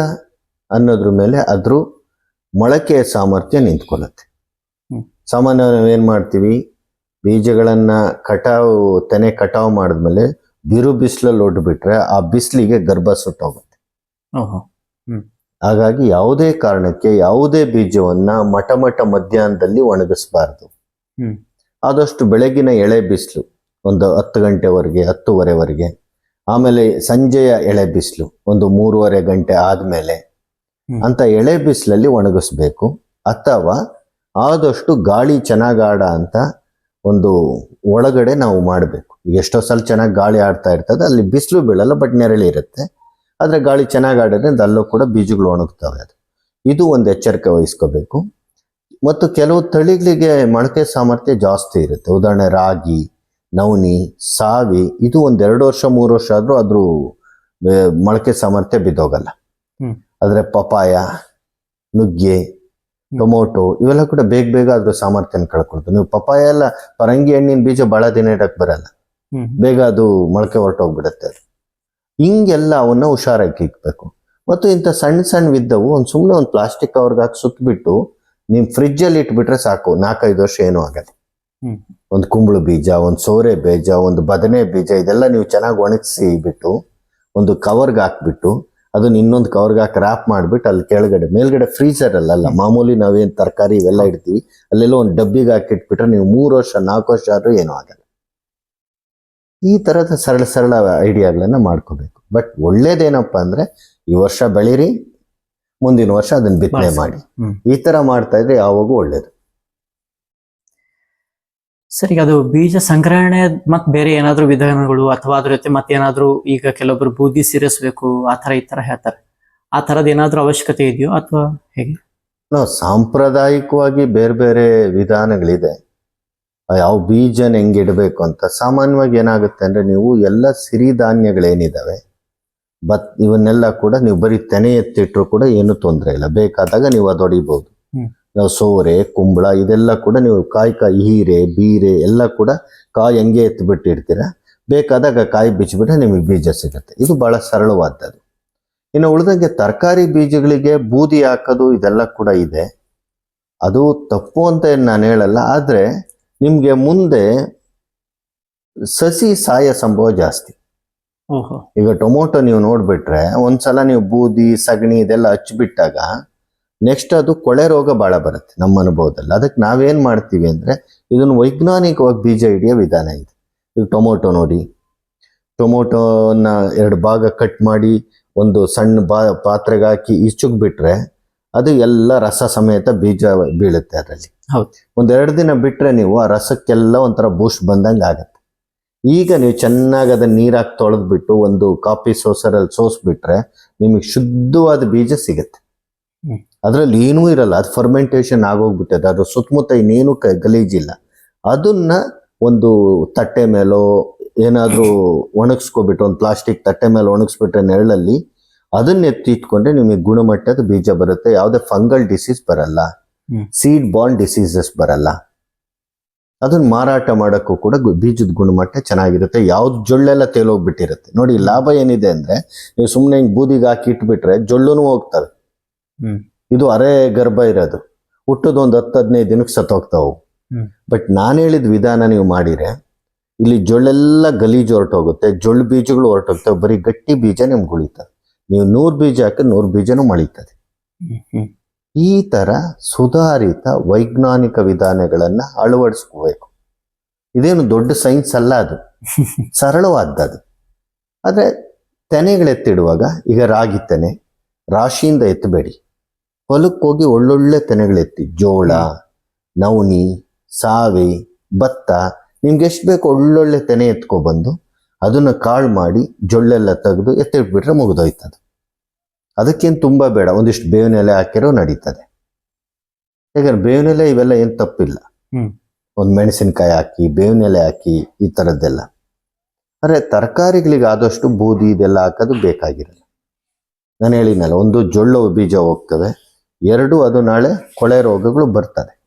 ಅನ್ನೋದ್ರ ಮೇಲೆ ಅದ್ರ ಮೊಳಕೆಯ ಸಾಮರ್ಥ್ಯ ನಿಂತ್ಕೊಳ್ಳುತ್ತೆ. ಸಾಮಾನ್ಯ ಸಾಮಾನ್ಯವಾಗಿ ನಾವೇನು ಮಾಡ್ತೀವಿ ಬೀಜಗಳನ್ನ ಕಟಾವು ತೆನೆ ಕಟಾವು ಮಾಡಿದ್ಮೇಲೆ ಬಿರು ಬಿಸಿಲಲ್ಲಿ ಒಡ್ಬಿಟ್ರೆ ಆ ಬಿಸಿಲಿಗೆ ಗರ್ಭ ಸುಟ್ಟೋಗುತ್ತೆ. ಹಾಗಾಗಿ ಯಾವುದೇ ಕಾರಣಕ್ಕೆ ಯಾವುದೇ ಬೀಜವನ್ನ ಮಟ ಮಟ ಮಧ್ಯಾಹ್ನದಲ್ಲಿ ಒಣಗಿಸಬಾರ್ದು. ಆದಷ್ಟು ಬೆಳಗಿನ ಎಳೆ ಬಿಸಿಲು ಒಂದು ಹತ್ತು ಗಂಟೆವರೆಗೆ ಹತ್ತುವರೆವರೆಗೆ ಆಮೇಲೆ ಸಂಜೆಯ ಎಳೆ ಬಿಸಿಲು ಒಂದು ಮೂರುವರೆ ಗಂಟೆ ಆದಮೇಲೆ ಅಂತ ಎಳೆ ಬಿಸಿಲಲ್ಲಿ ಒಣಗಿಸ್ಬೇಕು. ಅಥವಾ ಆದಷ್ಟು ಗಾಳಿ ಚೆನ್ನಾಗಾಡ ಅಂತ ಒಂದು ಒಳಗಡೆ ನಾವು ಮಾಡಬೇಕು. ಈಗ ಎಷ್ಟೋ ಸಲ ಚೆನ್ನಾಗಿ ಗಾಳಿ ಆಡ್ತಾ ಇರ್ತದೆ ಅಲ್ಲಿ ಬಿಸಿಲು ಬೀಳಲ್ಲ ಬಟ್ ನೆರಳಿ ಇರುತ್ತೆ. ಆದರೆ ಗಾಳಿ ಚೆನ್ನಾಗಿ ಆಡಿದ್ರೆ ಅಲ್ಲೂ ಕೂಡ ಬೀಜಗಳು ಒಣಗ್ತವೆ ಅದು. ಇದು ಒಂದು ಎಚ್ಚರಿಕೆ ವಹಿಸ್ಕೋಬೇಕು. ಮತ್ತು ಕೆಲವು ತಳಿಗಳಿಗೆ ಮೊಳಕೆ ಸಾಮರ್ಥ್ಯ ಜಾಸ್ತಿ ಇರುತ್ತೆ. ಉದಾಹರಣೆ ರಾಗಿ ನವನಿ ಸಾವಿ ಇದು ಒಂದು ಎರಡು ವರ್ಷ ಮೂರು ವರ್ಷ ಆದರೂ ಅದ್ರ ಮೊಳಕೆ ಸಾಮರ್ಥ್ಯ ಬಿದ್ದೋಗಲ್ಲ. ಆದರೆ ಪಪಾಯ ನುಗ್ಗೆ ಟೊಮೊಟೊ ಇವೆಲ್ಲ ಕೂಡ ಬೇಗ ಬೇಗ ಅದ್ರ ಸಾಮರ್ಥ್ಯನ ಕಳ್ಕೊಳ್ತು ನೀವು ಪಪಾಯ ಎಲ್ಲ ಪರಂಗಿ ಹಣ್ಣಿನ ಬೀಜ ಬಹಳ ದಿನ ಇಡಕ್ ಬರಲ್ಲ. ಬೇಗ ಅದು ಮೊಳಕೆ ಹೊರಟೋಗ್ಬಿಡುತ್ತೆ ಅದು. ಹಿಂಗೆಲ್ಲ ಅವನ್ನ ಹುಷಾರಾಗಿ ಇಕ್ಬೇಕು. ಮತ್ತು ಇಂಥ ಸಣ್ಣ ಸಣ್ಣ ವಿದ್ದವು ಒಂದು ಸುಮ್ಮನೆ ಒಂದು ಪ್ಲಾಸ್ಟಿಕ್ ಕವರ್ಗೆ ಹಾಕಿ ಸುತ್ತಬಿಟ್ಟು ನೀವು ಫ್ರಿಜ್ಜಲ್ಲಿ ಇಟ್ಬಿಟ್ರೆ ಸಾಕು. ನಾಲ್ಕೈದು ವರ್ಷ ಏನೂ ಆಗಲ್ಲ. ಒಂದು ಕುಂಬಳ ಬೀಜ ಒಂದು ಸೋರೆ ಬೀಜ ಒಂದು ಬದನೆ ಬೀಜ ಇದೆಲ್ಲ ನೀವು ಚೆನ್ನಾಗಿ ಒಣಗಿಸಿ ಬಿಟ್ಟು ಒಂದು ಕವರ್ಗೆ ಹಾಕ್ಬಿಟ್ಟು ಅದನ್ನ ಇನ್ನೊಂದು ಕವರ್ಗೆ ಹಾಕಿ ರ್ಯಾಪ್ ಮಾಡಿಬಿಟ್ಟು ಅಲ್ಲಿ ಕೆಳಗಡೆ ಮೇಲ್ಗಡೆ ಫ್ರೀಸರ್ ಅಲ್ಲ ಮಾಮೂಲಿ ನಾವೇನು ತರಕಾರಿ ಇವೆಲ್ಲ ಇಡ್ತೀವಿ ಅಲ್ಲೆಲ್ಲ ಒಂದು ಡಬ್ಬಿಗೆ ಹಾಕಿಟ್ಬಿಟ್ರೆ ನೀವು ಮೂರು ವರ್ಷ ನಾಲ್ಕು ವರ್ಷ ಆದ್ರೂ ಏನೂ ಆಗಲ್ಲ. ಈ ತರದ ಸರಳ ಸರಳ ಐಡಿಯಾಗಳನ್ನ ಮಾಡ್ಕೋಬೇಕು. ಬಟ್ ಒಳ್ಳೇದೇನಪ್ಪ ಅಂದ್ರೆ ಈ ವರ್ಷ ಬೆಳೀರಿ ಮುಂದಿನ ವರ್ಷ ಅದನ್ನ ಬಿತ್ತನೆ ಮಾಡಿ. ಈ ತರ ಮಾಡ್ತಾ ಇದ್ರೆ ಯಾವಾಗೂ ಒಳ್ಳೇದು. ಸರಿ ಅದು ಬೀಜ ಸಂಗ್ರಹಣೆ ಮತ್ತೆ ಬೇರೆ ಏನಾದ್ರೂ ವಿಧಾನಗಳು ಅಥವಾ ಅದ್ರ ಜೊತೆ ಮತ್ತೇನಾದ್ರೂ ಈಗ ಕೆಲವೊಬ್ರು ಬೂದಿ ಸೇರಿಸ್ಬೇಕು, ಆ ತರ ಈ ತರ ಹೇಳ್ತಾರೆ. ಆ ತರದ ಏನಾದ್ರೂ ಅವಶ್ಯಕತೆ ಇದೆಯೋ ಅಥವಾ ಹೇಗೆ? ಸಾಂಪ್ರದಾಯಿಕವಾಗಿ ಬೇರೆ ಬೇರೆ ವಿಧಾನಗಳಿದೆ. ಯಾವ ಬೀಜನ ಹೆಂಗೆ ಇಡಬೇಕು ಅಂತ ಸಾಮಾನ್ಯವಾಗಿ ಏನಾಗುತ್ತೆ ಅಂದ್ರೆ ನೀವು ಎಲ್ಲ ಸಿರಿಧಾನ್ಯಗಳೇನಿದ್ದಾವೆ ಬತ್ ಇವನ್ನೆಲ್ಲ ಕೂಡ ನೀವು ಬರೀ ತೆನೆ ಎತ್ತಿಟ್ರು ಕೂಡ ಏನು ತೊಂದರೆ ಇಲ್ಲ. ಬೇಕಾದಾಗ ನೀವು ಅದೊಡಿಬೋದು. ನಾವು ಸೋರೆ ಕುಂಬಳ ಇದೆಲ್ಲ ಕೂಡ ನೀವು ಕಾಯಿ ಕಾಯಿ ಹೀರೆ ಬೀರೆ ಎಲ್ಲ ಕೂಡ ಕಾಯಿ ಹೆಂಗೆ ಎತ್ತಿಬಿಟ್ಟಿರ್ತೀರ ಬೇಕಾದಾಗ ಕಾಯಿ ಬಿಚ್ಚಿಬಿಟ್ರೆ ನಿಮಗೆ ಬೀಜ ಸಿಗುತ್ತೆ. ಇದು ಬಹಳ ಸರಳವಾದದ್ದು. ಇನ್ನು ಉಳಿದಂಗೆ ತರಕಾರಿ ಬೀಜಗಳಿಗೆ ಬೂದಿ ಹಾಕೋದು ಇದೆಲ್ಲ ಕೂಡ ಇದೆ. ಅದು ತಪ್ಪು ಅಂತ ಏನ್ ನಾನು ಹೇಳಲ್ಲ ಆದರೆ ನಿಮಗೆ ಮುಂದೆ ಸಸಿ ಸಾಯ ಸಂಭವ ಜಾಸ್ತಿ. ಈಗ ಟೊಮೊಟೊ ನೀವು ನೋಡ್ಬಿಟ್ರೆ ಒಂದ್ಸಲ ನೀವು ಬೂದಿ ಸಗಣಿ ಇದೆಲ್ಲ ಹಚ್ಬಿಟ್ಟಾಗ ನೆಕ್ಸ್ಟ್ ಅದು ಕೊಳೆ ರೋಗ ಭಾಳ ಬರುತ್ತೆ ನಮ್ಮ ಅನುಭವದಲ್ಲಿ. ಅದಕ್ಕೆ ನಾವೇನು ಮಾಡ್ತೀವಿ ಅಂದರೆ ಇದನ್ನು ವೈಜ್ಞಾನಿಕವಾಗಿ ಬೀಜ ಹಿಡಿಯೋ ವಿಧಾನ ಇದೆ. ಈಗ ಟೊಮೊಟೊ ನೋಡಿ. ಟೊಮೊಟೊನ ಎರಡು ಭಾಗ ಕಟ್ ಮಾಡಿ ಒಂದು ಸಣ್ಣ ಬಾ ಪಾತ್ರೆಗೆ ಹಾಕಿ ಈಚುಗ್ ಬಿಟ್ರೆ ಅದು ಎಲ್ಲ ರಸ ಸಮೇತ ಬೀಜ ಬೀಳುತ್ತೆ ಅದರಲ್ಲಿ. ಹೌದು. ಒಂದೆರಡು ದಿನ ಬಿಟ್ರೆ ನೀವು ಆ ರಸಕ್ಕೆಲ್ಲ ಒಂಥರ ಬೂಸ್ಟ್ ಬಂದಂಗೆ ಆಗುತ್ತೆ. ಈಗ ನೀವು ಚೆನ್ನಾಗಿ ಅದನ್ನ ನೀರಾಗಿ ತೊಳೆದ್ಬಿಟ್ಟು ಒಂದು ಕಾಫಿ ಸೋಸರಲ್ಲಿ ಸೋಸ್ಬಿಟ್ರೆ ನಿಮಗೆ ಶುದ್ಧವಾದ ಬೀಜ ಸಿಗತ್ತೆ. ಅದರಲ್ಲಿ ಏನೂ ಇರಲ್ಲ. ಅದು ಫರ್ಮೆಂಟೇಷನ್ ಆಗೋಗ್ಬಿಟ್ಟದೆ ಅದು ಸುತ್ತಮುತ್ತ ಇನ್ನೇನು ಕ- ಗಲೀಜಿಲ್ಲ ಅದನ್ನ ಒಂದು ತಟ್ಟೆ ಮೇಲೋ ಏನಾದರೂ ಒಣಗಿಸ್ಕೊಬಿಟ್ಟು ಒಂದು ಪ್ಲಾಸ್ಟಿಕ್ ತಟ್ಟೆ ಮೇಲೆ ಒಣಗಿಸ್ಬಿಟ್ರೆ ನೆರಳಲ್ಲಿ ಅದನ್ನ ಎತ್ತಿ ಇಟ್ಕೊಂಡ್ರೆ ನಿಮಗೆ ಗುಣಮಟ್ಟದ ಬೀಜ ಬರುತ್ತೆ. ಯಾವುದೇ ಫಂಗಲ್ ಡಿಸೀಸ್ ಬರಲ್ಲ. ಸೀಡ್ ಬಾಲ್ ಡಿಸೀಸಸ್ ಬರಲ್ಲ. ಅದನ್ನ ಮಾರಾಟ ಮಾಡೋಕ್ಕೂ ಕೂಡ ಬೀಜದ ಗುಣಮಟ್ಟ ಚೆನ್ನಾಗಿರುತ್ತೆ. ಯಾವ್ದು ಜೊಳ್ಳೆಲ್ಲ ತೇಲೋಗ್ಬಿಟ್ಟಿರುತ್ತೆ. ನೋಡಿ ಲಾಭ ಏನಿದೆ ಅಂದ್ರೆ ನೀವು ಸುಮ್ಮನೆ ಹಿಂಗೆ ಬೂದಿಗೆ ಹಾಕಿ ಇಟ್ಬಿಟ್ರೆ ಜೊಳ್ಳುನು ಹೋಗ್ತವೆ. ಇದು ಅರೆ ಗರ್ಭ ಇರೋದು. ಹುಟ್ಟದ ಒಂದು ಹತ್ತು ಹದಿನೈದು ದಿನಕ್ಕೆ ಸತ್ತೋಗ್ತಾವು. ಬಟ್ ನಾನು ಹೇಳಿದ ವಿಧಾನ ನೀವು ಮಾಡಿದ್ರೆ ಇಲ್ಲಿ ಜೊಳ್ಳೆಲ್ಲ ಗಲೀಜು ಹೊರಟೋಗುತ್ತೆ ಜೊಳ್ಳು ಬೀಜಗಳು ಹೊರಟೋಗ್ತವೆ ಬರೀ ಗಟ್ಟಿ ಬೀಜ ನಿಮ್ಗೆ ಉಳಿತದೆ ನೀವು ನೂರು ಬೀಜ ಹಾಕಿ ನೂರು ಬೀಜನೂ ಮಳೀತದೆ. ಈ ತರ ಸುಧಾರಿತ ವೈಜ್ಞಾನಿಕ ವಿಧಾನಗಳನ್ನ ಅಳವಡಿಸ್ಕೋಬೇಕು. ಇದೇನು ದೊಡ್ಡ ಸೈನ್ಸ್ ಅಲ್ಲ ಅದು. *laughs* ಸರಳವಾದದ್ದು ಆದರೆ ತೆನೆಗಳೆತ್ತಿಡುವಾಗ ಈಗ ರಾಗಿ ತೆನೆ ರಾಶಿಯಿಂದ ಎತ್ತಬೇಡಿ ಹೊಲಕ್ಕೆ ಹೋಗಿ ಒಳ್ಳೊಳ್ಳೆ ತೆನೆಗಳೆತ್ತಿ. ಜೋಳ ನವಣಿ ಸಾವೆ ಭತ್ತ ನಿಮ್ಗೆ ಎಷ್ಟು ಬೇಕು ಒಳ್ಳೊಳ್ಳೆ ತೆನೆ ಎತ್ಕೊಬಂದು ಅದನ್ನ ಕಾಳು ಮಾಡಿ ಜೊಳ್ಳೆಲ್ಲ ತೆಗೆದು ಎತ್ತಿಟ್ಬಿಟ್ರೆ ಮುಗಿದೋಯ್ತದೆ. ಅದಕ್ಕೇನು ತುಂಬ ಬೇಡ ಒಂದಿಷ್ಟು ಬೇವಿನ ಎಲೆ ಹಾಕಿರೋ ನಡೀತದೆ. ಯಾಕಂದ್ರೆ ಬೇವಿನ ಎಲೆ ಇವೆಲ್ಲ ಏನು ತಪ್ಪಿಲ್ಲ. ಒಂದು ಮೆಣಸಿನಕಾಯಿ ಹಾಕಿ ಬೇವಿನ ಎಲೆ ಹಾಕಿ ಈ ಥರದ್ದೆಲ್ಲ ಆದರೆ ತರಕಾರಿಗಳಿಗೆ ಆದಷ್ಟು ಬೂದಿ ಇದೆಲ್ಲ ಹಾಕೋದು ಬೇಕಾಗಿರಲ್ಲ. ನಾನು ಹೇಳಿನಲ್ಲ ಒಂದು ಜೊಳ್ಳು ಬೀಜ ಹೋಗ್ತವೆ ಎರಡು ಅದು ನಾಳೆ ಕೊಳೆ ರೋಗಗಳು ಬರ್ತದೆ.